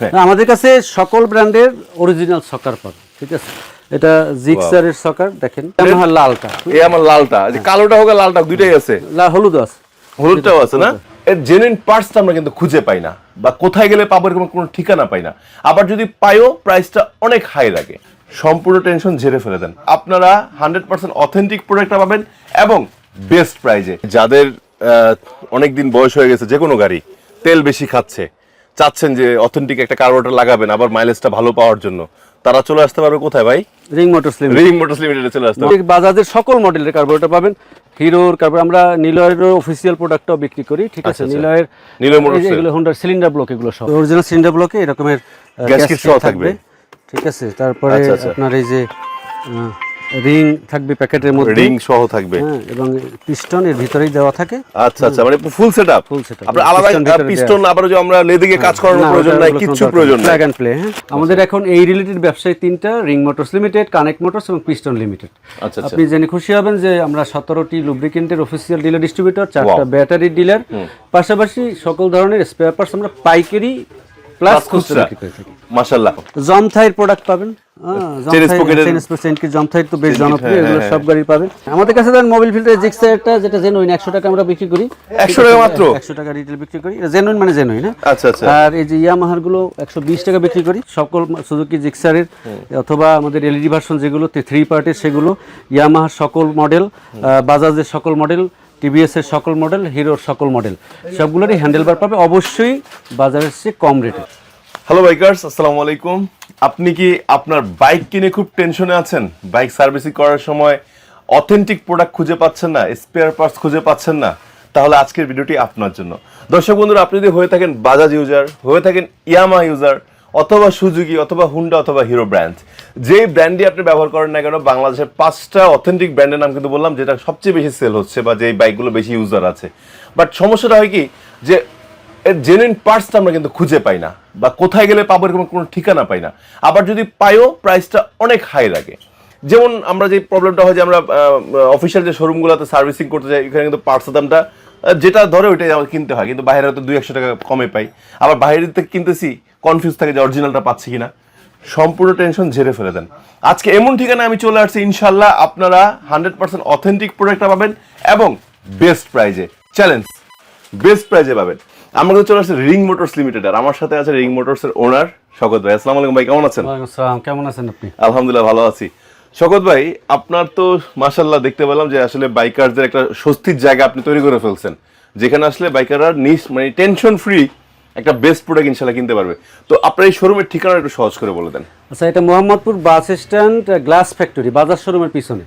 হ্যাঁ। আমাদের কাছে সকল ব্র্যান্ডের অরিজিনাল সকার পাবে ঠিক আছে? এটা জিক্সারের সকার দেখেন আমার লালটা। এই আমার লালটা যে কালোটা হোক লালটা দুইটাই আছে। লাল হলুদ আছে। হলুদটাও আছে না? এর জেনুইন পার্টসটা আমরা কিন্তু খুঁজে পাই না বা কোথায় গেলে পাবো এরকম কোনো ঠিকানা পাই না। আবার যদি পাইও প্রাইসটা অনেক হাই লাগে। সম্পূর্ণ টেনশন ঝেড়ে ফেলে দেন। আপনারা হান্ড্রেড পার্সেন্ট অথেন্টিক প্রোডাক্টটা পাবেন এবং বেস্ট প্রাইজে যাদের অনেক দিন বয়স হয়ে গেছে যে কোনো গাড়ি তেল বেশি খাচ্ছে চাচ্ছেন যে অথেন্টিক একটা কার্বোরেটর লাগাবেন আবার মাইলেজটা ভালো পাওয়ার জন্য। তারা চলে আসতে পারবে কোথায় ভাই? Ring Motors Limited Ring Motors লিমিটেডে চলে আসতে পারবে। বাজাজের সকল মডেলের কার্বোরেটর পাবেন। হিরোর কার্বো আমরা নিলয়ের অফিসিয়াল প্রোডাক্টটাও বিক্রি করি ঠিক আছে। নিলয়ের নিলয় যে এগুলো হোন্ডার সিলিন্ডার ব্লক এগুলো সব। অরিজিনাল সিলিন্ডার ব্লকে এরকমের Gas kit সহ থাকবে। ঠিক আছে? তারপরে আচ্ছা, আচ্ছা। আপনার এই যে রিং থাকবে প্যাকেটের মধ্যে। রিং সহ থাকবে। হ্যাঁ এবং পিস্টন এর ভিতরেই দেওয়া থাকে। আচ্ছা আচ্ছা মানে ফুল সেটআপ আপনার হ্যাঁ, আলাদা পিস্টন আবার যে আমরা লেদিকে কাজ করানোর প্রয়োজন নাই কিচ্ছু প্রয়োজন নাই। প্লাগ প্লে হ্যাঁ। আমাদের এখন এই রিলেটেড ব্যবসায় তিনটা Ring Motors Limited connect Motors এবং পিস্টন লিমিটেড। আচ্ছা আচ্ছা। আপনি জেনে খুশি হবেন যে আমরা সতেরোটি লুব্রিকেন্টের অফিসিয়াল ডিলার ডিস্ট্রিবিউটর চারটা ব্যাটারি ডিলার পাশাপাশি সকল ধরনের স্পেয়ার পার্টস আমরা পাইকারি প্লাস খুচরা। মাশাআল্লাহ। জমথাইয়ের প্রোডাক্ট পাবেন। Chain sprocket-এর- জমথাইয়ের তো বেশ জনপ্রিয় এগুলো সব গাড়ি পাবেন। আমাদের কাছে দেন ফিল্টার জিক্সারটা যেটা জেনুইন একশো টাকা আমরা বিক্রি করি। 100 টাকা মাত্র? একশো টাকা রিটেল বিক্রি করি। জেনুইন মানে জেনুইন হ্যাঁ? আচ্ছা আচ্ছা। আর এই যে ইয়ামাহারগুলো একশো বিশ টাকা বিক্রি করি। সকল সুজুকি জিক্সারের অথবা আমাদের এলইডি ভার্সন যেগুলো থ্রি পার্টের সেগুলো ইয়ামাহার সকল মডেল বাজাজের সকল মডেল টিভিএস এর সকল মডেল, হিরোর সকল মডেল, সবগুলোরই হ্যান্ডেল বার পাবে, অবশ্যই বাজারের চেয়ে কম রেটে হ্যালো বাইকার্স আসসালামু আলাইকুম। আপনি কি আপনার বাইক কিনে খুব টেনশনে আছেন? বাইক সার্ভিসিং করার সময় অথেন্টিক প্রোডাক্ট খুঁজে পাচ্ছেন না স্পেয়ার পার্টস খুঁজে পাচ্ছেন না, তাহলে আজকের ভিডিওটি আপনার জন্য। দর্শক বন্ধুরা, আপনি যদি হয়ে থাকেন বাজাজ ইউজার হয়ে থাকেন ইয়ামা ইউজার অথবা সুজুকি, অথবা হুন্ডা, অথবা হিরো ব্র্যান্ড। যেই ব্র্যান্ডই আপনি ব্যবহার করেন না কেন, বাংলাদেশের পাঁচটা অথেন্টিক ব্র্যান্ডের নাম কিন্তু বললাম, যেটা সবচেয়ে বেশি সেল হচ্ছে বা যেই বাইকগুলো বেশি ইউজার আছে। বাট সমস্যাটা হয় কি, যে এর জেনুইন পার্টসটা আমরা কিন্তু খুঁজে পাই না, বা কোথায় গেলে পাবো এরকম কোনো ঠিকানা পাই না। আবার যদি পাইও প্রাইসটা অনেক হাই লাগে যেমন আমরা যে প্রবলেমটা হয় যে আমরা অফিসিয়াল যে শোরুমগুলোতে সার্ভিসিং করতে যাই, এখানে কিন্তু পার্টসের দামটা যেটা ধরে ওইটাই আমার কিনতে হয়। কিন্তু বাইরে হয়তো দুই একশো টাকা কমে পাই। আবার বাইরে থেকে কিনতেছি কনফিউজ থাকে যে অরিজিনালটা পাচ্ছি কিনা। সম্পূর্ণ টেনশন ঝেড়ে ফেলে দেন। আজকে এমন ঠিকানা আমি চলে আসছি ইনশাল্লাহ আপনারা হান্ড্রেড পার্সেন্ট অথেন্টিক প্রোডাক্টটা পাবেন এবং বেস্ট প্রাইজে চ্যালেঞ্জ বেস্ট প্রাইজে পাবেন। আমরা কিন্তু চলে আসছি রিং মোটরস লিমিটেড আর আমার সাথে আছে রিং মোটরস এর ওনার শকত ভাই। আসসালামু আলাইকুম ভাই কেমন আছেন? কেমন আছেন আপনি? আলহামদুলিল্লাহ ভালো আছি। শকত ভাই আপনার তো মাশাল্লাহ দেখতে পেলাম যে আসলে বাইকারদের একটা স্বস্তির জায়গা আপনি তৈরি করে ফেলছেন। যেখানে আসলে বাইকাররা নিস মানে টেনশন ফ্রি একটা বেস্ট প্রোডাক্ট ইনশাল্লাহ কিনতে পারবে। তো আপনার এই শোরুমের ঠিকানা একটু সহজ করে বলে দেন। আচ্ছা এটা Mohammadpur bus stand glass factory বাজার শোরুমের পিছনে।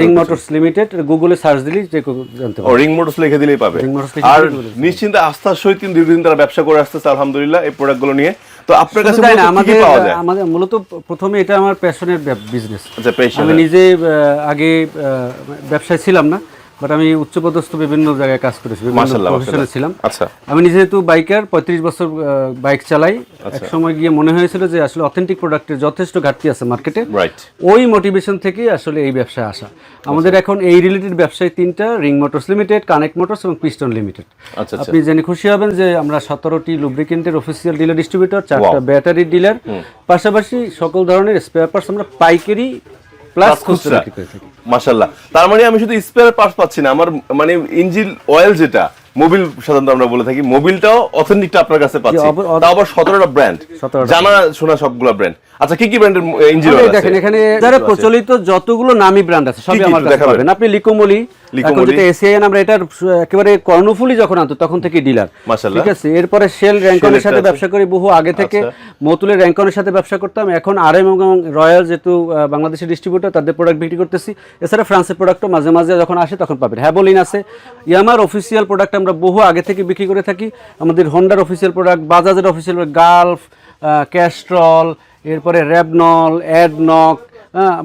রিং মোটরস লিমিটেড গুগলে সার্চ দিলেই যে জানতে পারবে। রিং মোটরস লিখে দিলেই পাবে। আর। নিশ্চিন্তে আস্থার সহিত দীর্ঘদিন তারা ব্যবসা করে আসতেছে আলহামদুলিল্লাহ এই প্রোডাক্টগুলো নিয়ে। তো আপনার কাছে আমাদের পাওয়া যায়? আমাদের মূলত প্রথমে এটা আমার প্যাশনের বিজনেস আচ্ছা পেশা আমি নিজে আগে ব্যবসায় ছিলাম না। বাট আমি উচ্চপদস্থ বিভিন্ন জায়গায় কাজ করেছি প্রফেশনে ছিলাম। আচ্ছা। আমি নিজে যেহেতু বাইকার পঁয়ত্রিশ বছর বাইক চালাই। এক সময় গিয়ে মনে হয়েছিল যে আসলে অথেন্টিক প্রোডাক্টের যথেষ্ট ঘাটতি আছে মার্কেটে ওই মোটিভেশন থেকে আসলে এই ব্যবসায় আসা। আমাদের এখন এই রিলেটেড ব্যবসায় তিনটা Ring Motors Limited connect Motors এবং পিস্টন লিমিটেড আচ্ছা আচ্ছা। আপনি জেনে খুশি হবেন যে আমরা সতেরোটি লুব্রিকেন্টের অফিসিয়াল ডিলার ডিস্ট্রিবিউটর চারটা ব্যাটারি ডিলার পাশাপাশি সকল ধরনের স্পেয়ার পার্টস আমরা পাইকারি প্লাস খুচরা। মাশাল্লাহ তার মানে আমি শুধু স্পেয়ার পার্টস পাচ্ছি না আমার মানে ইঞ্জিন অয়েল যেটা মোবিল সাধারণত আমরা বলে থাকি মোবিলটাও অথেন্টিকটা আপনার কাছে পাচ্ছি। তাও আবার সতেরোটা ব্র্যান্ড জানা শোনা সবগুলো ব্র্যান্ড আচ্ছা কি কি ব্র্যান্ডের ইঞ্জিন আছে? দেখেন এখানে যারা প্রচলিত যতগুলো নামি ব্র্যান্ড আছে সবই আমার কাছে পাবেন। আপনি লিকোমলি এখন যেটা এসিআইএন আমরা এটার একেবারে কর্ণফুলি যখন আনতো তখন থেকে ডিলার ঠিক আছে? এরপরে শেল র্যাঙ্কনের সাথে ব্যবসা করি বহু আগে থেকে। আচ্ছা। মতুলের র্যাঙ্কনের সাথে ব্যবসা করতাম। এখন আরএম এবং রয়্যাল যেহেতু বাংলাদেশের ডিস্ট্রিবিউটর তাদের প্রোডাক্ট বিক্রি করতেছি। এছাড়া ফ্রান্সের প্রোডাক্টও মাঝে মাঝে যখন আসে তখন পাবেন। হ্যাবোলিন আছে। ইয়ামার অফিসিয়াল প্রোডাক্ট আমরা বহু আগে থেকে বিক্রি করে থাকি। আমাদের হন্ডার অফিসিয়াল প্রোডাক্ট বাজাজের অফিসিয়াল গালফ ক্যাস্ট্রল এরপরে র্যাবনল অ্যাডনক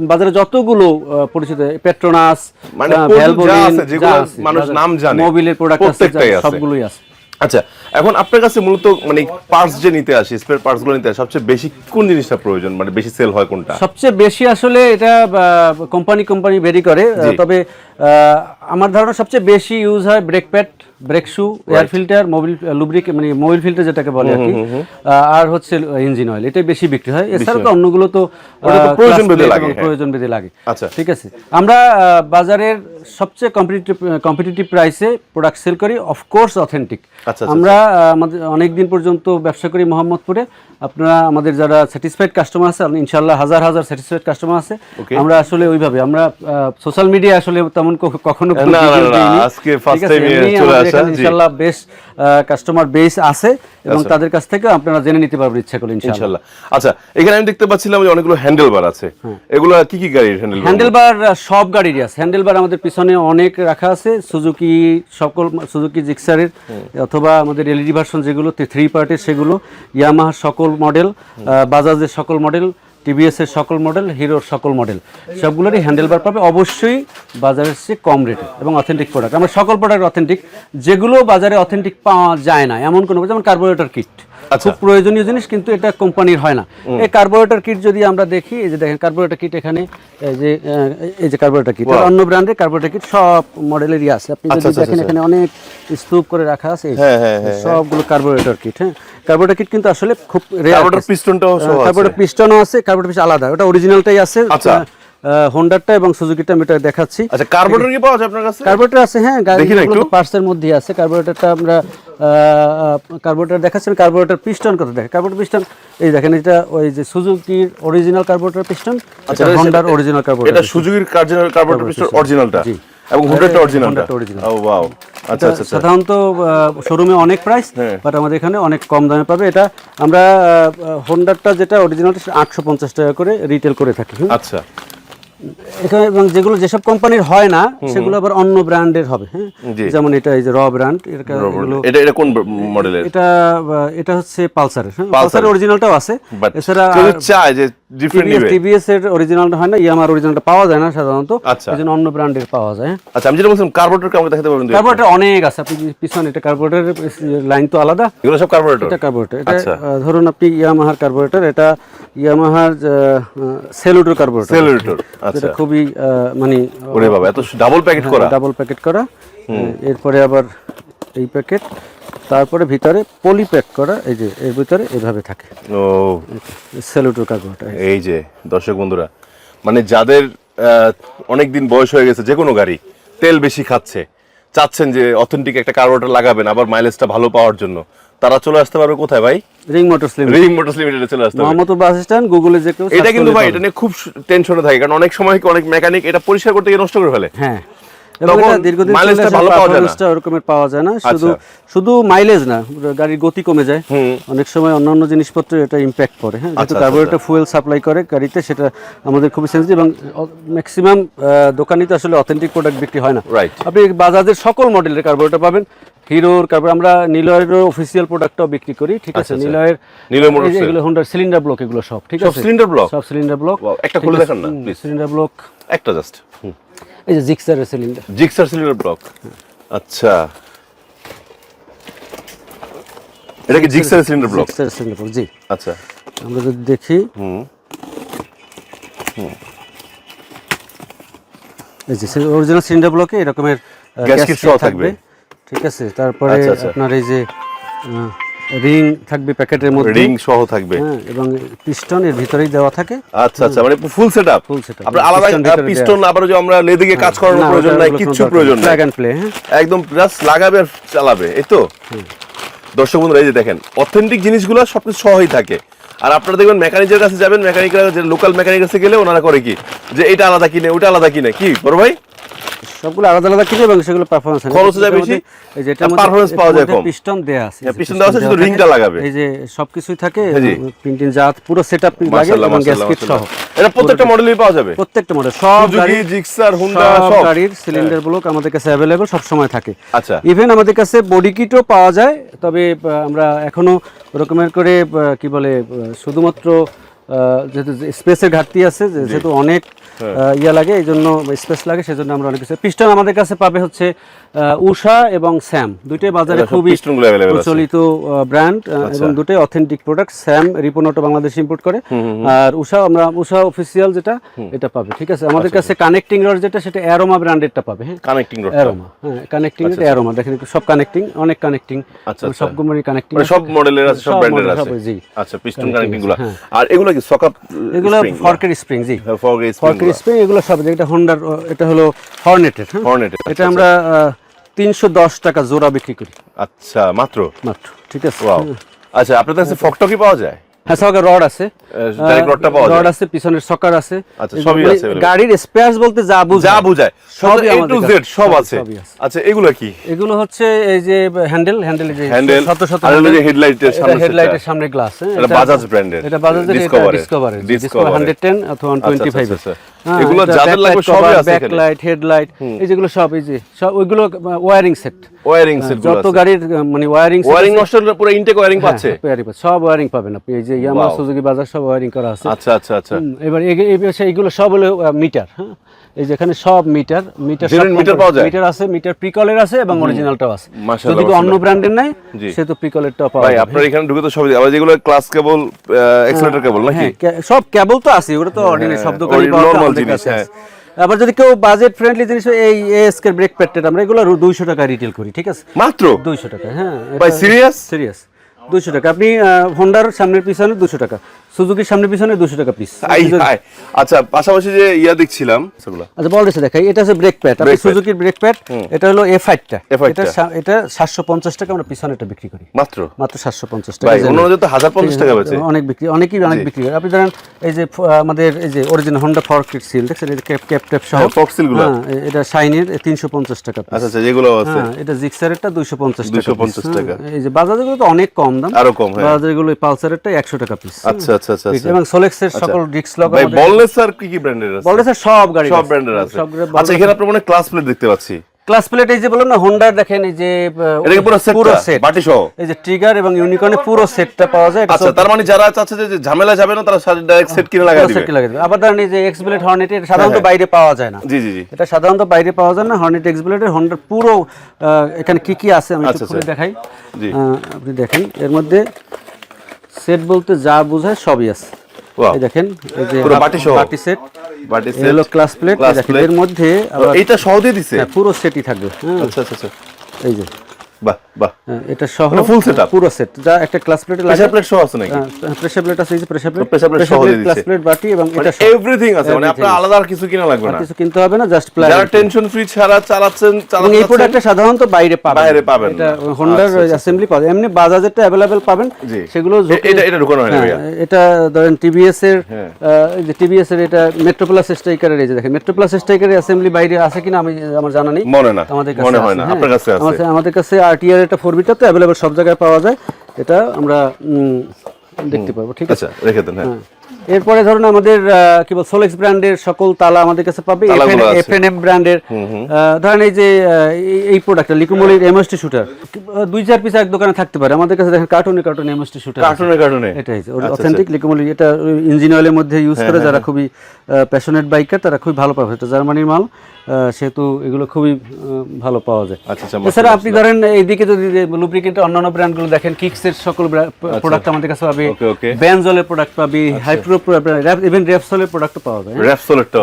বাজারে যতগুলো পরিচিত পেট্রোনাস মানে মোবিলের প্রোডাক্ট আছে। সবগুলোই আছে। আচ্ছা এখন আপনার কাছে মূলত মানে পার্টস যে নিতে আসি স্পেয়ার পার্টসগুলো নিতে আসি সবচেয়ে বেশি কোন জিনিসটা প্রয়োজন? মানে বেশি সেল হয় কোনটা? সবচেয়ে বেশি আসলে এটা কোম্পানি কোম্পানি ভেরি করে। তবে আমার ধারণা সবচেয়ে বেশি ইউজ হয় brake pad brake shoe air filter Mobil লুব্রিক মানে মোবিল ফিল্টার যেটাকে বলে আর কি। আর হচ্ছে ইঞ্জিন অয়েল এটাই বেশি বিক্রি হয়। এছাড়া তো অন্যগুলো তো প্রয়োজন plate লাগে, হ্যাঁ। প্রয়োজন বেঁধে লাগে। আচ্ছা। ঠিক আছে। আমরা বাজারের সবচেয়ে কম্পিটিটিভ কম্পিটিটিভ প্রাইসে প্রোডাক্ট সেল করি অফকোর্স অথেন্টিক আচ্ছা, আমরা আমাদের অনেক দিন পর্যন্ত ব্যবসা করি মোহাম্মদপুরে। আপনারা আমাদের যারা স্যাটিসফাইড কাস্টমার আছে ইনশাল্লাহ হাজার হাজার স্যাটিসফাইড কাস্টমার আছে। আমরা আসলে ওইভাবে আমরা সোশ্যাল মিডিয়া আসলে তেমন কখনো। আজকে এ এমনি চলে এখানে জি। ইনশাল্লাহ বেশ কাস্টমার বেস আছে এবং আচ্ছা। তাদের কাছ থেকে আপনারা জেনে নিতে পারবেন ইচ্ছা করলে ইনশাল্লাহ। আচ্ছা এখানে আমি দেখতে পাচ্ছিলাম যে অনেকগুলো হ্যান্ডেল বার আছে এগুলো কি কি গাড়ির হ্যান্ডেল হ্যান্ডেলবার সব গাড়িরই আছে। হ্যান্ডেলবার আমাদের পিছনে অনেক রাখা আছে। সুজুকি সকল সুজুকি জিক্সারের অথবা আমাদের এলইডি ভার্সন যেগুলো থ্রি পার্টের সেগুলো ইয়ামাহার সকল মডেল বাজাজের সকল মডেল টিভিএস এর সকল মডেল, হিরোর সকল মডেল, সবগুলোরই হ্যান্ডেলবার পাবে। অবশ্যই বাজারের চেয়ে কম রেটে এবং অথেন্টিক প্রোডাক্ট আমরা সকল প্রোডাক্ট অথেন্টিক যেগুলো বাজারে অথেন্টিক পাওয়া যায় না, এমন কোনো, যেমন কার্বোরেটর কিট খুব প্রয়োজনীয় জিনিস কিন্তু এটা কোম্পানির হয় না। এই কার্বোরেটর কিট যদি আমরা দেখি এই যে দেখেন কার্বোরেটর কিট এখানে এই যে এই যে কার্বোরেটর কিট অন্য ব্র্যান্ডের কার্বোরেটর কিট সব মডেলেরই আছে। আপনি যদি আচ্ছা, দেখেন এখানে অনেক স্তূপ করে রাখা আছে। হ্যাঁ, হ্যাঁ, হ্যাঁ, সবগুলো কার্বোরেটর কিট হ্যাঁ। কার্বোরেটর কিট কিন্তু আসলে খুব রেয়ার কার্বোরেটর পিস্টনটাও আছে। কার্বোরেটর পিস্টনও আছে। কার্বোরেটর পিস্টন আলাদা। ওটা অরিজিনালটাই আছে। আচ্ছা। হোন্ডারটা এবং সুজুকিটা আমি এটা দেখাচ্ছি। আচ্ছা কার্বোরেটর কি পাওয়া যায় আপনার কাছে? কার্বোরেটর আছে হ্যাঁ। পার্টসের মধ্যে আছে। কার্বোরেটরটা আমরা কার্বোরেটর দেখাচ্ছেন কার্বোরেটর পিস্টন কত দেখে কার্বোরেটর পিস্টন এই দেখেন এটা ওই যে সুজুকির অরিজিনাল কার্বোরেটর পিস্টন আচ্ছা, হন্ডার অরিজিনাল কার্বোরেটর এটা সুজুকির কার্বোরেটর পিস্টন অরিজিনালটা। এবং অরিজিনালটা ও ওয়াও আচ্ছা আচ্ছা আচ্ছা। সাধারণত শোরুমে অনেক প্রাইস হ্যাঁ। বাট আমাদের এখানে অনেক কম দামে পাবে। এটা আমরা হোন্ডারটা যেটা অরিজিনালটা আটশো পঞ্চাশ টাকা করে রিটেল করে থাকি আচ্ছা। এখানে এবং যেগুলো যেসব কোম্পানির হয় না সেগুলো আবার অন্য ব্র্যান্ডের হবে হ্যাঁ? যেমন এটা এই যে র ব্র্যান্ড এটা এটা কোন মডেলের এটা এটা হচ্ছে পালসারের পালসার পালসারের। অরিজিনালটাও আছে। এছাড়া চায় যে টিভিএস এর অরিজিনালটা হয় না ইয়ামার অরিজিনালটা পাওয়া যায় না সাধারণত। আচ্ছা। অন্য ব্র্যান্ডের পাওয়া যায়। আচ্ছা আমি যেটা বলছিলাম কার্বোরেটর আমাকে দেখাতে পারবেন কার্বোরেটর অনেক আছে আপনি পিছনে এটা লাইন তো আলাদা। এগুলো সব কার্বোরেটর এটা কার্বোরেটর এটা আচ্ছা। ধরুন আপনি ইয়ামাহার কার্বোরেটর এটা ইয়ামাহার সেলুটোর কার্বোরেটর সেলুরেটর আচ্ছা। খুবই মানে ওরে বাবা এত ডাবল প্যাকেট করা। ডাবল প্যাকেট করা। এরপরে আবার এই প্যাকেট তারপরে ভিতরে পলি প্যাক করা এই যে এর ভিতরে এভাবে থাকে। ও। সেলুটোর কার্বোরেটর এই যে। দর্শক বন্ধুরা মানে যাদের অনেক দিন বয়স হয়ে গেছে যে কোনো গাড়ি তেল বেশি খাচ্ছে চাচ্ছেন যে অথেন্টিক একটা কার্বোরেটর লাগাবেন আবার মাইলেজটা ভালো পাওয়ার জন্য তারা চলে আসতে পারবে কোথায় ভাই? Ring Motors Limited Ring Motors লিমিটেডে চলে আসতে হবে মোহাম্মদপুর বাস স্ট্যান্ড গুগলে যে কেউ এটা কিন্তু ভাই এটা নিয়ে খুব টেনশনে থাকে কারণ অনেক সময় কি অনেক মেকানিক এটা পরিষ্কার করতে গিয়ে নষ্ট করে ফেলে। হ্যাঁ। দীর্ঘদিন mileage টা চলে আসলে ভালো পাওয়া যায় না। ওরকমের পাওয়া যায় না। শুধু আচ্ছা। শুধু মাইলেজ না গাড়ির গতি কমে যায়। অনেক সময় অন্যান্য জিনিসপত্র এটা ইম্প্যাক্ট পড়ে হ্যাঁ? যেহেতু আচ্ছা, কার্বোরেটর ফুয়েল সাপ্লাই করে গাড়িতে সেটা আমাদের খুবই সেন্সিটিভ এবং ম্যাক্সিমাম দোকানই তো আসলে অথেন্টিক প্রোডাক্ট বিক্রি হয় না। আপনি বাজাজের সকল মডেলের কার্বোরেটর পাবেন। হিরোর কার্বোরেটর আমরা নিলয়ের অফিসিয়াল প্রোডাক্টটাও বিক্রি করি ঠিক আছে? আচ্ছা, আচ্ছা। নিলয়ের যে এগুলো হোন্ডার সিলিন্ডার ব্লক এগুলো সব ঠিক আছে? block? সব সিলিন্ডার ব্লক একটা খুলে দেখান না, সিলিন্ডার ব্লক একটা জাস্ট এই যে জিক্সারের সিলিন্ডার। Gixxer cylinder block. আচ্ছা। এটা কি জিক্সার সিলিন্ডার ব্লক? জিক্সারের সিলিন্ডার ব্লক জি। আচ্ছা। আমরা যদি দেখি। এই যে অরিজিনাল সিলিন্ডার ব্লকে এরকমের Gas গ্যাস kit কিট সহ থাকবে। থাকবে। ঠিক আছে তারপরে আচ্ছা, আচ্ছা। আপনার এই যে রিং থাকবে প্যাকেটের মধ্যে। রিং সহ থাকবে। হ্যাঁ এবং পিস্টন এর ভিতরেই দেওয়া থাকে। আচ্ছা আচ্ছা মানে ফুল সেটআপ Full setup, আপনার আলাদা পিস্টন আবার যে আমরা লেদিকে কাজ করানোর প্রয়োজন নাই কিচ্ছু প্রয়োজন নাই। প্লাগ প্লে হ্যাঁ। একদম জাস্ট লাগাবে আর চালাবে এই তো? দর্শক বন্ধুরা এই যে দেখেন অথেন্টিক জিনিসগুলো সবকিছু সহই থাকে। আর আপনারা দেখবেন মেকানিকের কাছে যাবেন মেকানিকরা যে লোকাল মেকানিকের কাছে গেলে ওনারা করে কি? যে এটা আলাদা কিনে ওটা আলাদা কিনে। কি বড় ভাই? সবগুলো আলাদা আলাদা কিনে এবং সেগুলো পারফরম্যান্স যায় বেশি, এই পাওয়া যায় কম। পিস্টন দেয়া আছে। হ্যাঁ, piston দেওয়া আছে, শুধু ringটা লাগাবে। এই যে সবকিছুই থাকে হ্যাঁ, প্রিন্টিং জাত পুরো সেটআপ লাগে এবং গ্যাস মাশাআল্লাহ কিট সহ। এটা প্রত্যেকটা মডেলই পাওয়া যাবে। প্রত্যেকটা মডেল সব গাড়ি জিক্সার হুন্ডা সব গাড়ির সিলিন্ডার ব্লক আমাদের কাছে অ্যাভেলেবল সব সময় থাকে। আচ্ছা। ইভেন আমাদের কাছে বডি কিটও পাওয়া যায় তবে আমরা এখনও ওরকমের করে কি বলে শুধুমাত্র যেহেতু স্পেসের ঘাটতি আছে যেহেতু অনেক ইয়া লাগে এই জন্য স্পেস লাগে সেজন্য আমরা অনেক কিছু পিস্টন আমাদের কাছে পাবে হচ্ছে উষা এবং স্যাম। দুইটাই বাজারে খুবই। প্রচলিত ব্র্যান্ড এবং দুটোই অথেন্টিক প্রোডাক্ট স্যাম রিপোনোটো বাংলাদেশ ইম্পোর্ট করে। আর উষা আমরা উষা অফিসিয়াল যেটা এটা পাবে ঠিক আছে? আচ্ছা, আমাদের কাছে কানেক্টিং রড যেটা সেটা অ্যারোমা ব্র্যান্ডেরটা পাবে হ্যাঁ? কানেক্টিং রড অ্যারোমা হ্যাঁ কানেক্টিং এটা অ্যারোমা দেখেন সব কানেক্টিং অনেক কানেক্টিং আচ্ছা, আচ্ছা। সবগুলোরই কানেক্টিং মানে সব মডেলের আছে সব সব ব্র্যান্ডের আছে। জি। আচ্ছা পিস্টন কানেক্টিংগুলো আর এগুলো কি সকাপ এগুলো ফর্কের স্প্রিং জি। ফর্কের ফর্কের স্প্রিং এগুলো সব যেটা হোন্ডার এটা হলো হর্নেটের হ্যাঁ? Hornet এটা আমরা তিনশো দশ টাকা জোড়া বিক্রি করি। আচ্ছা মাত্র? মাত্র ঠিক আছে। আচ্ছা আপনাদের কাছে ফকটক কি পাওয়া যায়? হ্যাঁ সকার রড আছে। ডাইরেক্ট রডটা পাওয়া যায়? রড আছে পিছনের সকার আছে। আচ্ছা, মানে। গাড়ির স্পেয়ার্স বলতে যা বুঝ যা বুঝায়। সবই আমাদের। জেড সব আছে। আচ্ছা এগুলো কি? এগুলো হচ্ছে এই যে হ্যান্ডেল হ্যান্ডেল যে হ্যান্ডেল শত শত। হেডলাইটের সামনে হেডলাইটের সামনে গ্লাস এটা বাজাজ ব্র্যান্ডের এটা Discover ডিসকভার ডিসকভার 110 অথবা 125 আচ্ছা, আচ্ছা, আচ্ছা। এগুলো এটা যাদের লাগবে সবই আছে এখানে। backlight হেডলাইট এই যেগুলো সব এই যে সব ওইগুলো ওয়্যারিং সেট ওয়্যারিং সেট যত গাড়ির মানে ওয়্যারিং ওয়্যারিং নষ্ট পুরো ইনটেক ওয়্যারিং হ্যাঁ, পাচ্ছে? সব ওয়্যারিং পাবেন আপনি। এই যে ইয়ামাহা সুজুকি বাজার সব ওয়্যারিং করা আছে। আচ্ছা আচ্ছা আচ্ছা। এবার এই পাশে এইগুলো সব হলো মিটার হ্যাঁ। এই যেখানে সব মিটার মিটার meter পাওয়া যায়? মিটার আছে মিটার প্রিকলের আছে এবং অরিজিনালটাও আছে। যদি অন্য ব্র্যান্ডের নাই সে তো প্রিকলেরটাও পাওয়া আপনার এখানে ঢুকে তো সবই আবার যেগুলো ক্লাস কেবল এক্সেলেটর কেবল নাকি? হ্যাঁ সব কেবল তো আছে ওগুলো তো অর্ডিনারি যায়, normal আমাদের জিনিস, হ্যাঁ। আবার যদি কেউ বাজেট ফ্রেন্ডলি জিনিস এই ব্রেক প্যাডটা আমরা এগুলো দুইশো টাকা রিটেল করি ঠিক আছে? মাত্র? দুইশো টাকা হ্যাঁ ভাই সিরিয়াস সিরিয়াস দুইশো টাকা। আপনি হোন্ডার সামনের পিছনে দুশো টাকা সুজুকির সামনের পিছনে দুশো টাকা পিস আচ্ছা পাশাপাশি যে ইয়া দেখছিলাম আচ্ছা বল রেসে দেখাই। এটা হচ্ছে ব্রেক প্যাড আপনি সুজুকির ব্রেক প্যাড এটা হলো এফ আইটটা এটা এটা সাতশো পঞ্চাশ টাকা আমরা পিছনেটা বিক্রি করি। মাত্র? মাত্র সাতশো পঞ্চাশ টাকা। তো হাজার পঞ্চাশ টাকা বেচে। অনেক বিক্রি অনেকেই অনেক বিক্রি করে আপনি ধরেন এই যে আমাদের এই যে অরিজিনাল হন্ডা ফর্ক সিল দেখছেন? এই ক্যাপ ক্যাপ ট্যাপ সহ। হ্যাঁ, fork seal গুলো। হ্যাঁ, এটা শাইনের তিনশো পঞ্চাশ টাকা আচ্ছা আচ্ছা যেগুলো আছে। হ্যাঁ এটা জিক্সারেরটা দুইশো পঞ্চাশ টাকা 250 piece, টাকা। হ্যাঁ, এই যে বাজাজের তো অনেক কম। দাম। আরও কম, হ্যাঁ। যেগুলো পালসারেরটা টাকা পিস আচ্ছা আচ্ছা আচ্ছা। এবং সোলেক্সের সকল ডিস্ক লক ভাই বললেস আর কি কি ব্র্যান্ডের আছে? সব গাড়ি সব ব্র্যান্ডের আছে। আচ্ছা এখানে আপনার মনে ক্লাস প্লেট দেখতে পাচ্ছি। ক্লাস প্লেট এই যে বললাম না হোন্ডার দেখেন এই যে পুরো সেট সেট বাটি সহ? এই যে ট্রিগার এবং ইউনিকর্নে পুরো সেটটা পাওয়া যায়। আচ্ছা তার মানে যারা চাচ্ছে যে ঝামেলা যাবে না তারা ডাইরেক্ট সেট কিনে লাগাই দিবে। সেটটি লাগিয়ে দেবে। আবার ধরেন এই যে এক্স ব্লেড হর্নেট এটা সাধারণত বাইরে পাওয়া যায় না। জি জি জি। এটা সাধারণত বাইরে পাওয়া যায় না। হর্নেট এক্স ব্লেডের হন্ডার পুরো এখানে কি কি আছে আমি একটু আচ্ছা, খুলে আচ্ছা। দেখাই। জি। আপনি দেখেন এর মধ্যে সেট বলতে যা বোঝায় সবই আছে। দেখেন পুরো বাটি সহ? বাটি সেট বাটি এই হলো ক্লাস প্লেট Class দেখেন plate। এর মধ্যে এটা সহ দিয়ে দিছে? হ্যাঁ, পুরো সেটই থাকবে হ্যাঁ। আচ্ছা আচ্ছা আচ্ছা। এই যে। বাহ বাহ। হ্যাঁ, এটা সহ মানে full পুরো সেট যা একটা ক্লাস প্লেটে লাগে। প্লেট সহ আছে নাকি? প্রেসার প্লেট আছে এই যে প্রেসার প্লেট pressure plate সহ দিয়ে ক্লাস প্লেট বাটি এবং মানে এটা এভরিথিং আছে মানে আপনার আলাদা আর কিছু কিনা লাগবে না। কিছু কিনতে হবে না জাস্ট প্ল্যান যারা টেনশন ফ্রি ছাড়া চালাচ্ছেন এবং এই প্রোডাক্টটা সাধারণত বাইরে পাবেন। বাইরে পাবেন এটা হোন্ডার আচ্ছা, আচ্ছা, অ্যাসেম্বলি পাবেন। এমনি বাজাজেরটা অ্যাভেলেবেল পাবেন। সেগুলো এটা- এটা ঢুকানো হয় না হ্যাঁ, ভাইয়া? এটা ধরেন টিভিএস এর হ্যাঁ। এই যে টিভিএস এর এটা মেট্রো প্লাস স্ট্রাইকারের এই যে দেখেন মেট্রো প্লাস স্ট্রাইকারের অ্যাসেম্বলি বাইরে আছে কিনা আমি আমার জানা নেই। মনে না। আমাদের মনে হয় না। হ্যাঁ। আপনার কাছে আছে। আমাদের- আমাদের কাছে আরটিআর এটা ফোর বিটা তো অ্যাভেলেবেল সব জায়গায় পাওয়া যায়। এটা আমরা উম, দেখতে পাবো ঠিক আছে? আচ্ছা রেখে দেন হ্যাঁ। হ্যাঁ। এরপরে ধরুন আমাদের কি বল সোলেক্স ব্র্যান্ডের সকল তালা আমাদের কাছে পাবে এফএনএম ব্র্যান্ডের ধরেন এই যে এই- প্রোডাক্টটা লিকুমলির এমএসটি শুটার দুই চার পিস এক দোকানে থাকতে পারে। আমাদের কাছে দেখেন কার্টুনে কার্টুনে এমএসটি শুটার কার্টুনে কার্টুনে এটাই আচ্ছা, অথেন্টিক লিকুমলি এটা ইঞ্জিন অয়েলের মধ্যে ইউজ করে যারা খুবই প্যাশনেট বাইকার তারা খুবই ভালো পাবে। এটা জার্মানির মাল সেহেতু এগুলো খুবই ভালো পাওয়া যায়। আচ্ছা আচ্ছা এছাড়া আপনি ধরেন এইদিকে যদি লুব্রিকেন্টের অন্যান্য ব্র্যান্ডগুলো দেখেন কিক্সের সকল প্রোডাক্ট আমাদের কাছে পাবে ব্যানজলের প্রোডাক্ট পাবি হাইপ্রো ইভেন রেপসলের পাওয়া যায়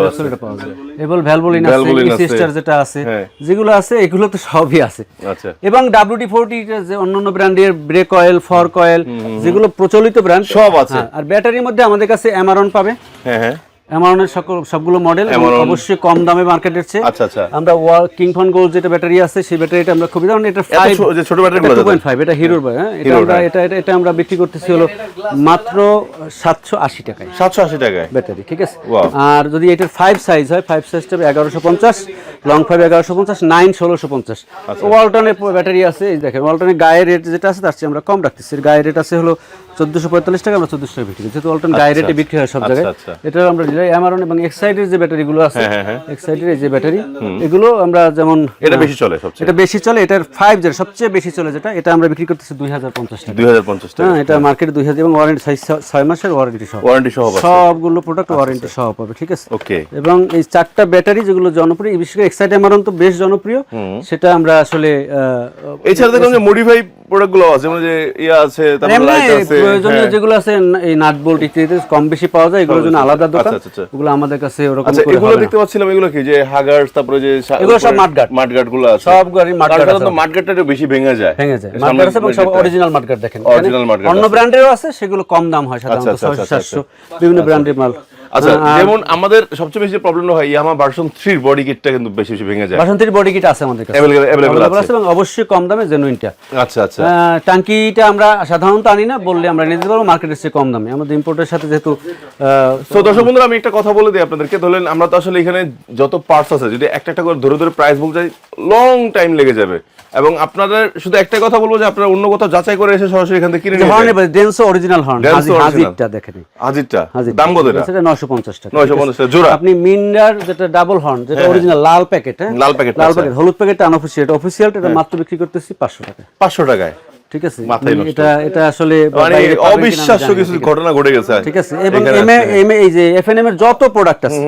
আছে পাওয়া যায়। এবল ভ্যালভোলিন আছে সিস্টার যেটা আছে হ্যাঁ। যেগুলো আছে এগুলো তো সবই আছে। আচ্ছা। এবং ডাব্লিউডি ফোরটি যে অন্যান্য ব্র্যান্ডের ব্রেক অয়েল ফর্ক অয়েল যেগুলো প্রচলিত ব্র্যান্ড সব আছে। আর ব্যাটারির মধ্যে আমাদের কাছে অ্যামারন পাবে। হ্যাঁ হ্যাঁ। অ্যামারনের সকল সবগুলো মডেল। অবশ্যই কম দামে মার্কেটের চেয়ে আচ্ছা আচ্ছা। আমরা কিংফন গোল্ড যেটা ব্যাটারি আছে সেই ব্যাটারিটা আমরা খুবই দাম এটা যে ছোট ব্যাটারি এটা হিরোর হ্যাঁ? এটা আমরা এটা এটা আমরা বিক্রি করতেছি হলো মাত্র সাতশো আশি টাকায়। সাতশো আশি টাকায়। ব্যাটারি ঠিক আছে? আর যদি এটার ফাইভ সাইজ হয় ফাইভ সাইজটা এগারোশো পঞ্চাশ লং ফাইভ এগারোশো পঞ্চাশ নাইন ষোলোশো পঞ্চাশ। আচ্ছা। ওয়ালটনের ব্যাটারি আছে এই দেখেন ওয়ালটনের গায়ের রেট যেটা আছে তার চেয়ে আমরা কম রাখতেছি। গায়ের রেট আছে হলো চোদ্দশো পঁয়তাল্লিশ টাকা আমরা চোদ্দশো টাকা বিক্রি করি। যেহেতু অল্টন ডাইরেক্টে বিক্রি হয় সব আচ্ছা, জায়গায়। আচ্ছা। এটা আমরা এবং এক্সাইডের যে ব্যাটারিগুলো আছে হ্যাঁ, এক্সাইডের যে ব্যাটারি এগুলো আমরা যেমন এটা বেশি চলে সবচেয়ে। এটা বেশি চলে এটার ফাইভ সবচেয়ে বেশি চলে যেটা এটা আমরা বিক্রি করতেছি দুই হাজার পঞ্চাশ টাকা। দুই হাজার পঞ্চাশ টাকা। হ্যাঁ এটা মার্কেটে দুই হাজার এবং ওয়ারেন্টি ছয় মাসের ওয়ারেন্টি সহ। ওয়ারেন্টি সহ সবগুলো প্রোডাক্ট ওয়ারেন্টি সহ পাবে ঠিক আছে? ওকে এবং এই চারটা ব্যাটারি যেগুলো জনপ্রিয় বিশেষ করে এক্সাইড এমারন তো বেশ জনপ্রিয়। সেটা আমরা আসলে এছাড়া দেখলাম যে মডিফাই প্রোডাক্টগুলো আছে যে ইয়া আছে তারপর লাইট আছে প্রয়োজনীয় হ্যাঁ। যেগুলো আছে এই নাট বোল্ট ইত্যাদি কম বেশি পাওয়া যায় এগুলোর জন্য আলাদা দোকান। আচ্ছা, আচ্ছা, আচ্ছা। ওগুলো আমাদের কাছে ওরকম আচ্ছা করে এগুলো দেখতে পাচ্ছিলাম এগুলো কি? যে হাগার তারপরে যে এগুলো সব mudguard। মাঠগার্ডগুলো আছে। সব গাড়ি আছে। তো মাঠগার্ডটা একটু বেশি ভেঙে যায়। ভেঙে যায়। মার্কার আছে এবং সব অরিজিনাল মার্কার দেখেন। এখানে mudguard অন্য। ব্র্যান্ডেরও আছে সেগুলো কম দাম হয় সাধারণত আচ্ছা, আচ্ছা, আচ্ছা, বিভিন্ন ব্র্যান্ডের মাল। আচ্ছা যেমন আমাদের সবচেয়ে বেশি প্রবলেম হয় ইয়ামা ভার্সন 3 এর বডি কিটটা কিন্তু বেশি বেশি ভেঙে যায়। বাসন্তীর বডি কিট আছে আমাদের কাছে। Available আছে। এবং অবশ্যই কম দামে জেনুইনটা আচ্ছা আচ্ছা। টাঙ্কিটা আমরা সাধারণত আনি না বললে আমরা নিতে পারব মার্কেটের চেয়ে কম দামে। আমাদের ইম্পোর্টের সাথে যেহেতু তো দর্শক বন্ধুরা আমি একটা কথা বলে দিই আপনাদেরকে। ধরলেন আমরা তো আসলে এখানে যত পার্টস আছে যদি একটা একটা করে ধরে ধরে প্রাইস বলতে যাই লং টাইম লেগে যাবে। এবং আপনাদের শুধু একটা কথা বলব যে আপনারা অন্য কোথাও যাচাই করে এসে সরাসরি এখান থেকে কিনে। ডেন্সো অরিজিনাল হর্ন হাজিরটা দেখেন হাজিরটা। দাম কত এটা? সেটা নশো পঞ্চাশ টাকা 950 টাকা জোড়া। আপনি মিন্ডার যেটা ডাবল হর্ন যেটা অরিজিনাল লাল প্যাকেট হ্যাঁ? লাল প্যাকেট লাল প্যাকেট হলুদ প্যাকেটটা আনঅফিসিয়াল এটা অফিসিয়াল এটা মাত্র বিক্রি করতেছি পাঁচশো টাকা। 500 টাকায়? ঠিক আছে? মাথায় মানে নষ্ট। এটা এটা আসলে বাইরে পাবেন কিনা আমি অবিশ্বাস্য কিছু ঘটনা ঘটে গেছে। ঠিক আছে? এবং এম এই যে এফএনএম এর যত প্রোডাক্ট আছে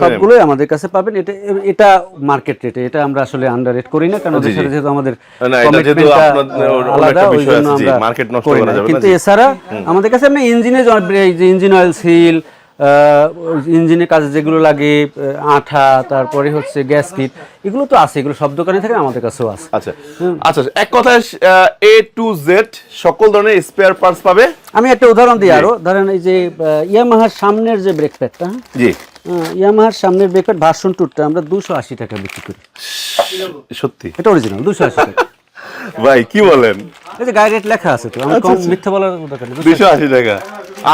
সবগুলোই আমাদের কাছে পাবেন। এটা এটা মার্কেট রেটে এটা আমরা আসলে আন্ডার রেট করি না কারণ যেহেতু আমাদের আলাদা ওই জন্য আমরা market নষ্ট করা যাবে কিন্তু এছাড়া আমাদের কাছে ইঞ্জিনে যে ইঞ্জিন অয়েল সিল ইঞ্জিনের কাজে যেগুলো লাগে আঠা তারপরে হচ্ছে গ্যাস কিট এগুলো তো আছে এগুলো সব দোকানে থাকে আমাদের কাছেও আছে। আচ্ছা আচ্ছা এক কথায় এ টু জেড সকল ধরনের স্পেয়ার পার্টস পাবে? আমি একটা উদাহরণ দিই আরও ধরেন এই যে ইয়ামাহার সামনের যে ব্রেক প্যাডটা জি। ইয়ামাহার সামনের ব্রেক প্যাড ভার্সন টুরটা আমরা দুশো আশি টাকা বিক্রি করি। সত্যি? এটা অরিজিনাল দুশো আশি টাকা। ভাই কি বলেন? এই যে গায়ে লেখা আছে তো আমি আচ্ছা, কম মিথ্যা বলার দরকার নেই দুশো আশি টাকা।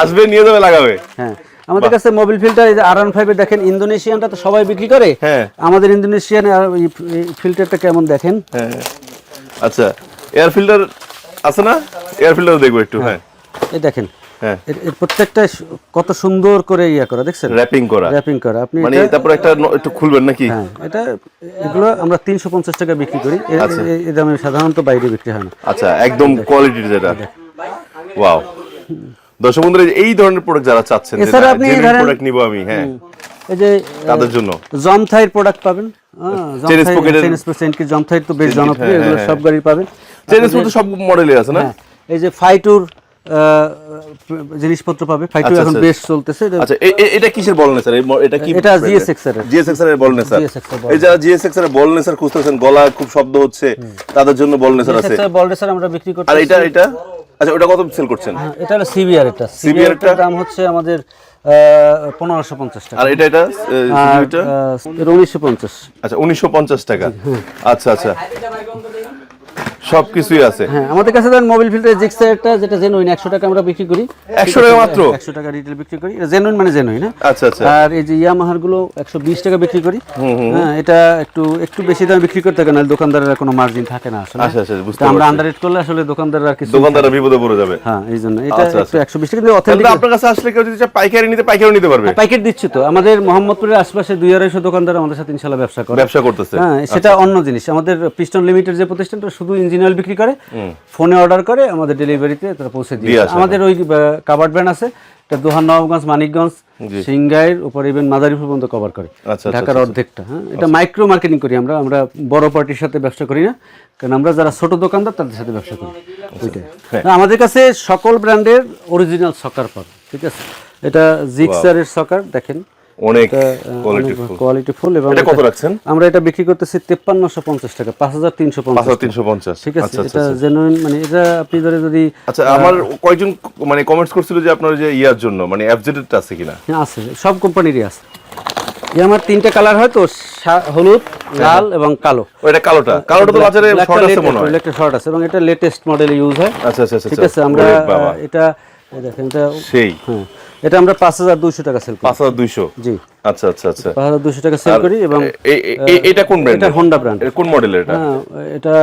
আসবে নিয়ে যাবে লাগাবে। হ্যাঁ। আমাদের কাছে মোবিল ফিল্টার এই যে আর ফাইভে দেখেন ইন্দোনেশিয়ানটা তো সবাই বিক্রি করে। হ্যাঁ। আমাদের ইন্দোনেশিয়ান ফিল্টারটা কেমন দেখেন? হ্যাঁ আচ্ছা এয়ার ফিল্টার আছে না? এয়ার ফিল্টার দেখব একটু হ্যাঁ। এই দেখেন হ্যাঁ। প্রত্যেকটা কত সুন্দর করে ইয়া করা দেখছেন? র্যাপিং করা। র্যাপিং করা। আপনি মানে তারপর একটা একটু খুলবেন নাকি? হ্যাঁ এটা এগুলো আমরা তিনশো পঞ্চাশ টাকা বিক্রি করি। এ- এ- এই দামে সাধারণত বাইরে বিক্রি হয় না। আচ্ছা একদম কোয়ালিটির যেটা। ওয়াও দর্শক বন্ধুরা এই ধরনের প্রোডাক্ট যারা চাচ্ছেন এছাড়া আপনি প্রোডাক্ট নিব আমি হ্যাঁ। এই যে তাদের জন্য। জমথাইর প্রোডাক্ট পাবেন। চেনিস পকেটের এর- চেন জমথাইয়ের তো বেশ জনপ্রিয় এগুলো সব গাড়ি পাবেন। চেনিস মধ্যে সব মডেলই আছে না? হ্যাঁ, এই যে ফাইটুর জিনিসপত্র পাবে। ফাইটুর আচ্ছা, এখন আচ্ছা। বেশ চলতেছে এটা- আচ্ছা এ- এটা কিসের বল নেসার? এটা কি এটা GSX এর। জিএসএক্স এর বল এর বল এই যারা জিএসএক্স এর বল নেসার খুঁজতেছেন গলা খুব শব্দ হচ্ছে তাদের জন্য বল নেসার আছে। বল রেসার আমরা বিক্রি করতে আর এটা এটা? আচ্ছা ওটা কত সেল করছেন? এটা হলো সিবিআর এটা সিবিআর টা? দাম হচ্ছে আমাদের পনেরোশো পঞ্চাশ টাকা। আর এটা এটা এটা উনিশশো পঞ্চাশ। আচ্ছা উনিশশো পঞ্চাশ টাকা। আচ্ছা আচ্ছা। সবকিছুই আছে। হ্যাঁ আমাদের কাছে ধরেন মোবাইল ফিল্টার জিক্সারটা যেটা জেনুইন একশো টাকা আমরা বিক্রি করি। 100 টাকা মাত্র? একশো টাকা রিটেল বিক্রি করি। এটা জেনুইন মানে জেনুইন হ্যাঁ আচ্ছা আচ্ছা। আর এই যে ইয়ামাহারগুলো টাকা বিক্রি করি। হ্যাঁ এটা একটু একটু বেশি দামে বিক্রি করতে দোকানদারের কোনো মার্জিন থাকে না আসলে। আচ্ছা, আচ্ছা, বুঝতে আমরা পারছি। আন্ডার রেট করলে আসলে দোকানদাররা কিছু দোকানদাররা বিপদে পড়ে যাবে। হ্যাঁ এই জন্য। এটা আচ্ছা, একটু টাকা কিন্তু অথেন্টিক আপনার কাছে আসলে কেউ যদি পাইকারি নিতে পাইকারি নিতে পারবে? প্যাকেট দিচ্ছি তো। আমাদের মোহাম্মদপুরের আশপাশে দুই আড়াইশো দোকানদার আমাদের সাথে ইনশাল্লাহ ব্যবসা করে। ব্যবসা করতেছে। হ্যাঁ সেটা অন্য জিনিস। আমাদের পিস্টন লিমিটেড যে প্রতিষ্ঠানটা শুধু ইঞ্জিন অয়েল বিক্রি করে ফোনে অর্ডার করে আমাদের ডেলিভারিতে তারা পৌঁছে দিয়ে। আমাদের ওই কাভার্ড ভ্যান আছে এটা দোহান নবাবগঞ্জ মানিকগঞ্জ সিংগাইর উপর ইভেন মাদারীপুর পর্যন্ত কভার করে। আচ্ছা, ঢাকার অর্ধেকটা হ্যাঁ? এটা মাইক্রো মার্কেটিং করি আমরা আমরা বড় পার্টির সাথে ব্যবসা করি না কারণ আমরা যারা ছোট দোকানদার তাদের সাথে ব্যবসা করি। ওইটাই। হ্যাঁ। আমাদের কাছে সকল ব্র্যান্ডের অরিজিনাল সকার পাবে ঠিক আছে? এটা জিক্সারের সকার দেখেন। অনেক কোয়ালিটিফুল কোয়ালিটি ফুল এবং এটা কত রাখছেন? আমরা এটা বিক্রি করতেছি তেপ্পান্নশো পঞ্চাশ টাকা পাঁচ হাজার তিনশো পাঁচ পঞ্চাশ হাজার তিনশো পঞ্চাশ ঠিক আছে আচ্ছা আচ্ছা এটা জেনুইন মানে এটা আপনি ধরে যদি আচ্ছা আমার কয়েকজন মানে কমেন্টস করছিল যে আপনার যে ইয়ার জন্য মানে এফজেডেরটা আছে কিনা? হ্যাঁ, আছে সব কোম্পানিরই আছে। আমার তিনটে কালার হয় তো হলুদ লাল এবং কালো। ওইটা কালোটা? কালোটা তো বাজারে শর্ট আছে মনে হয়। একটা শর্ট আছে এবং এটা লেটেস্ট মডেল ইউজ হয়। আচ্ছা আচ্ছা আচ্ছা ঠিক আছে আমরা এটা দেখেন এটা সেই। হ্যাঁ। এটা আমরা পাঁচ হাজার দুইশো টাকা সেল করি। পাঁচ হাজার দুইশো? জি। আচ্ছা আচ্ছা আচ্ছা। পাঁচ হাজার দুইশো টাকা সেল করি এবং এটা কোন ব্র্যান্ড এটা হন্ডা ব্র্যান্ড কোন মডেলের এটা? হ্যাঁ এটা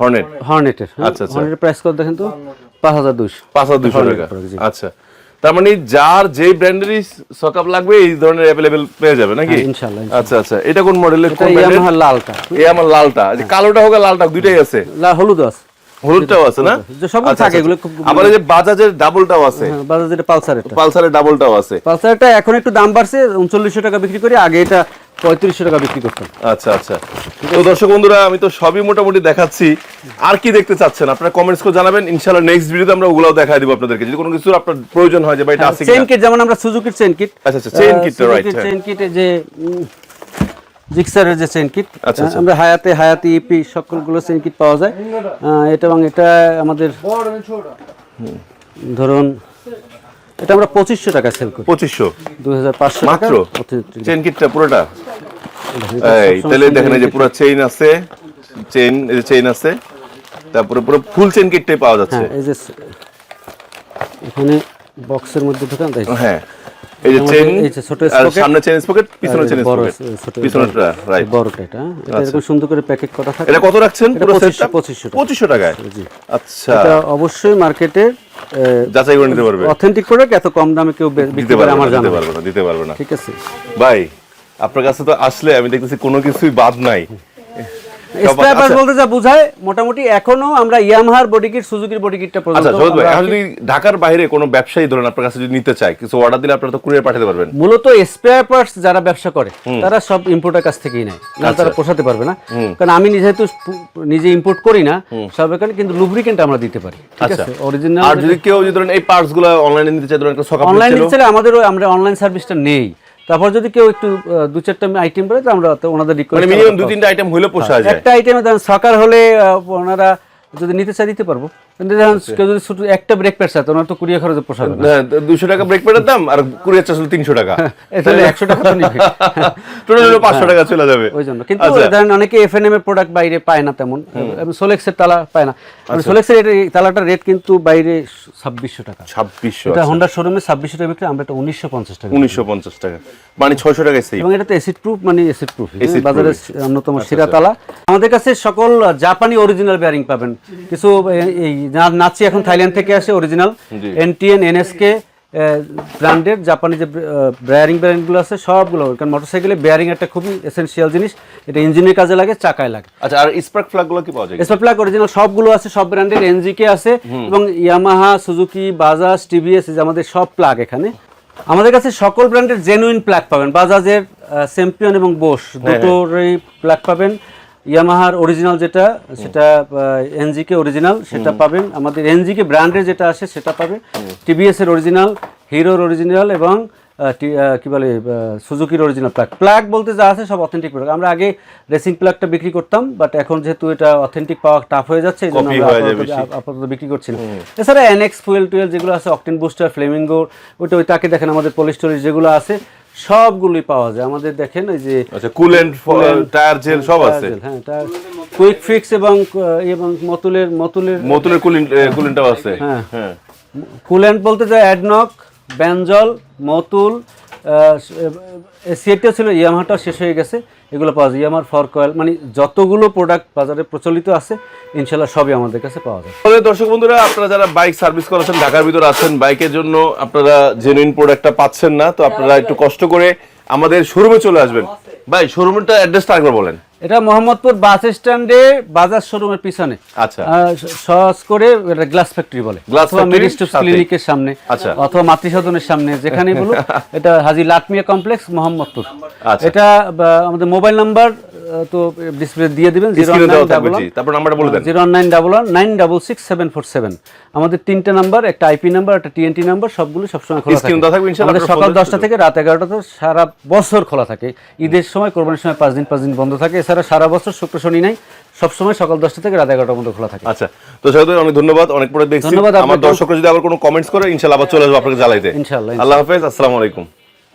হর্নেট হর্নেটের আচ্ছা, আচ্ছা। হর্নেটের প্রাইস কত দেখেন তো? পাঁচ হাজার দুইশো। পাঁচ হাজার দুশো ধরনের টাকা। আচ্ছা। তার মানে যার যে ব্র্যান্ডেরই সকাপ লাগবে এই ধরনের অ্যাভেলেবেল পেয়ে যাবে নাকি? হ্যাঁ, ইনশাআল্লাহ, আচ্ছা আচ্ছা। এটা কোন মডেলের কোন ব্র্যান্ডের লালটা এই আমার লালটা যে কালোটা হোক লালটা দুইটাই আছে। লাল হলুদ আছে। হলুদটাও আছে না? আচ্ছা, থাকে, আচ্ছা। এগুলো খুব- আবার এই যে বাজাজের ডাবলটাও আছে। হ্যাঁ, বাজাজ যেটা পালসার এটা পালসারের ডাবলটাও আছে। পালসারটা এখন একটু দাম বাড়ছে উনচল্লিশশো টাকা বিক্রি করি আগে এটা পঁয়ত্রিশশো টাকা বিক্রি করতাম। আচ্ছা আচ্ছা। তো দর্শক বন্ধুরা আমি তো সবই মোটামুটি দেখাচ্ছি। আর কি দেখতে চাচ্ছেন? আপনারা কমেন্টস করে জানাবেন। ইনশাআল্লাহ নেক্সট ভিডিওতে আমরা ওগুলাও দেখাই দিব আপনাদেরকে। যদি কোনো কিছু আপনার প্রয়োজন হয় যে ভাই এটা আছে চেইন কিনা। কিট যেমন আমরা সুজুকির চেইন কিট আচ্ছা, আচ্ছা, chain kit টা, right, হ্যাঁ। চেইন কিট যে জিক্সারের যে চেইন কিট আচ্ছা, আচ্ছা। আমরা হায়াতে হায়াতি ইপি সকলগুলো চেইন কিট পাওয়া যায়। এটা এবং এটা আমাদের ধরুন এটা আমরা পঁচিশশো টাকা সেল করি। পঁচিশশো? দুই হাজার পাঁচশো মাত্র। চেন কিটটা পুরোটা? এই তাহলে দেখেন যে পুরো চেইন আছে চেইন এই যে চেইন আছে তারপরে পুরো ফুল চেইন কিটটাই পাওয়া যাচ্ছে। হ্যাঁ এই যে এখানে বক্সের মধ্যে ঢোকান হ্যাঁ। এই যে ছোট সামনে পিছনে পিছনেটা রাইট বড়টা এটা? এটা এরকম সুন্দর করে প্যাকেট করা থাকে। এটা কত রাখছেন? পুরো সেটটা 2500 2500 টাকায়? জি। আচ্ছা। এটা অবশ্যই মার্কেটে যাচাই করে নিতে পারবে। অথেন্টিক প্রোডাক্ট এত কম দামে কেউ দিতে পারবে আমার জানা পারবে না দিতে পারবে না। ঠিক আছে। ভাই আপনার কাছে তো আসলে আমি দেখতেছি কোনো কিছুই বাদ নাই। স্পেয়ার পার্টস আচ্ছা। বলতে যা বোঝায় মোটামুটি এখনও আমরা ইয়ামাহার বডি কিট সুজুকির বডি কিটটা আচ্ছা পর্যন্ত সৈয়দ ভাই এখন যদি ঢাকার বাইরে কোনো ব্যবসায়ী ধরেন আপনার কাছে যদি নিতে চায় কিছু অর্ডার দিলে আপনারা তো কুরিয়ার পাঠাতে পারবেন। মূলত স্পেয়ার পার্টস যারা ব্যবসা করে তারা সব ইম্পোর্টের কাছ থেকেই নেয়। না আচ্ছা। তারা পোষাতে পারবে না। কারণ আমি যেহেতু নিজে ইম্পোর্ট করি না সব এখানে কিন্তু লুব্রিকেন্ট আমরা দিতে পারি। ঠিক আচ্ছা। আছে? অরিজিনাল আর যদি কেউ যদি ধরেন এই পার্টসগুলো অনলাইনে নিতে চায় ধরেন একটা সকাপ অনলাইন নিতে চাইলে আমাদেরও আমরা অনলাইন সার্ভিসটা নেই। তারপর যদি কেউ একটু দু চারটা আইটেম করে তো আমরা ওনাদের মানে রিকোয়েস্ট মিনিমাম দু তিনটা আইটেম হলো পোষা যায়। একটা আইটেমে ধরেন সকার হলে ওনারা যদি নিতে চাই দিতে পারব। কিন্তু আচ্ছা। কেউ যদি শুধু একটা ব্রেক প্যাড চায় তো ওনার তো কুড়িয়ে খরচে পোষাবে না। দুশো টাকা ব্রেক প্যাডের দাম আর চার্জ হলো তিনশো টাকা। তাহলে একশো টাকা তো নিবে। টোটাল পাঁচশো টাকা চলে যাবে। ওই জন্য। কিন্তু আচ্ছা। ধরেন অনেকে এফ এন এম এর প্রোডাক্ট বাইরে পায় না তেমন। সোলেক্সের তালা পায় না। আচ্ছা। সোলেক্সের তালাটার রেট কিন্তু বাইরে ছাব্বিশশো টাকা। ছাব্বিশশো এটা হোন্ডার শোরুমে ছাব্বিশশো টাকা বিক্রি আমরা এটা উনিশশো পঞ্চাশ টাকা উনিশশো পঞ্চাশ টাকা। মানে ছয়শো সেই এবং এটা তো অ্যাসিড প্রুফ মানে অ্যাসিড প্রুফ বাজারের অন্যতম সেরা তালা। আমাদের কাছে সকল জাপানি অরিজিনাল বেয়ারিং পাবেন। কিছু এই নাচি এখন থাইল্যান্ড থেকে আসে অরিজিনাল। এনটিএন এনএসকে ব্র্যান্ডের জাপানি যে বেয়ারিং বেয়ারিংগুলো আছে সবগুলো। কারণ মোটরসাইকেলে বেয়ারিং একটা খুবই এসেনশিয়াল জিনিস। এটা ইঞ্জিনের কাজে লাগে চাকায় লাগে। আচ্ছা আর স্পার্ক ফ্ল্যাগগুলো কি পাওয়া যায়? এসব প্লাগ অরিজিনাল সবগুলো আছে সব ব্র্যান্ডের এনজিকে আছে। এবং ইয়ামাহা সুজুকি বাজাজ টিভিএস আমাদের সব প্লাগ এখানে। আমাদের কাছে সকল ব্র্যান্ডের জেনুইন প্লাগ পাবেন। বাজাজের চ্যাম্পিয়ন এবং বোস দুটোরই প্লাগ পাবেন। ইয়ামাহার অরিজিনাল যেটা সেটা এনজিকে অরিজিনাল সেটা পাবেন। আমাদের এনজিকে ব্র্যান্ডের যেটা আসে সেটা পাবে টিভিএস এর অরিজিনাল হিরোর অরিজিনাল এবং কি বলে সুজুকির অরিজিনাল প্লাগ প্লাগ বলতে যা আছে সব অথেন্টিক প্রোডাক্ট আমরা আগে রেসিং প্লাগটা বিক্রি করতাম বাট এখন যেহেতু এটা অথেন্টিক পাওয়া টাফ হয়ে যাচ্ছে এই জন্য আপাতত বিক্রি করছি না এছাড়া এনএক্স ফুয়েল টুয়েল যেগুলো আছে অকটেন বুস্টার ফ্লেমিঙ্গো ওইটা ওই তাকে দেখেন আমাদের পলিস্টোরেজ যেগুলো আছে সবগুলোই পাওয়া যায়। আমাদের দেখেন ওই যে আচ্ছা কুলেন্ট টায়ার জেল সব আছে? হ্যাঁ টায়ার কুইক ফিক্স এবং এবং মতুলের মতুলের মতুলের কুলিন কুলিনটাও আছে? হ্যাঁ। হ্যাঁ। কুলেন্ট বলতে যায় অ্যাডনক ব্যানজল মতুল সিএটিও ছিল ইয়ামাহাটা শেষ হয়ে গেছে। এগুলো পাওয়া যায়। আমার ফর কয়েল মানে যতগুলো প্রোডাক্ট বাজারে প্রচলিত আছে, ইনশাল্লাহ সবই আমাদের কাছে পাওয়া যায়। তাহলে দর্শক বন্ধুরা, আপনারা যারা বাইক সার্ভিস করেছেন ঢাকার ভিতরে আছেন বাইকের জন্য আপনারা জেনুইন প্রোডাক্টটা পাচ্ছেন না, তো আপনারা একটু কষ্ট করে আমাদের শোরুমে চলে আসবেন। ভাই শোরুমটা অ্যাড্রেসটা একবার বলেন। এটা মোহাম্মদপুর বাস স্ট্যান্ডে বাজার শোরুমের পিছনে। আচ্ছা। সহজ করে এটা গ্লাস ফ্যাক্টরি বলে। অথবা factory? ক্লিনিকের সামনে। আচ্ছা। অথবা মাতৃসদনের সামনে যেখানে বলুক। এটা হাজি লাটমিয়া কমপ্লেক্স মোহাম্মদপুর। আচ্ছা। এটা আমাদের মোবাইল নাম্বার তো ডিসপ্লে দিয়ে দিবেন তারপর নাম্বারটা বলে দেন। Zero nine double one nine double six seven four seven আমাদের তিনটে নাম্বার একটা আইপি নাম্বার একটা টিএনটি নাম্বার সবগুলো সবসময় খোলা থাকে। ইনশাআল্লাহ আমাদের সকাল দশটা থেকে রাত এগারোটা তো সারা বছর খোলা থাকে। ঈদের সময় কোরবানির সময় পাঁচ দিন পাঁচ দিন বন্ধ থাকে। এছাড়া সারা বছর শুক্র শনি নাই সবসময় সকাল দশটা থেকে রাত এগারোটার মধ্যে খোলা থাকে। আচ্ছা তো সৈয়দ অনেক ধন্যবাদ অনেক পরে দেখছি। ধন্যবাদ আমার দর্শকরা যদি আবার কোনো কমেন্টস করে ইনশাআল্লাহ আবার চলে আসব আপনাকে জ্বালাইতে। ইনশাআল্লাহ, আল্লাহ হাফেজ আসসালামু আলাইকুম।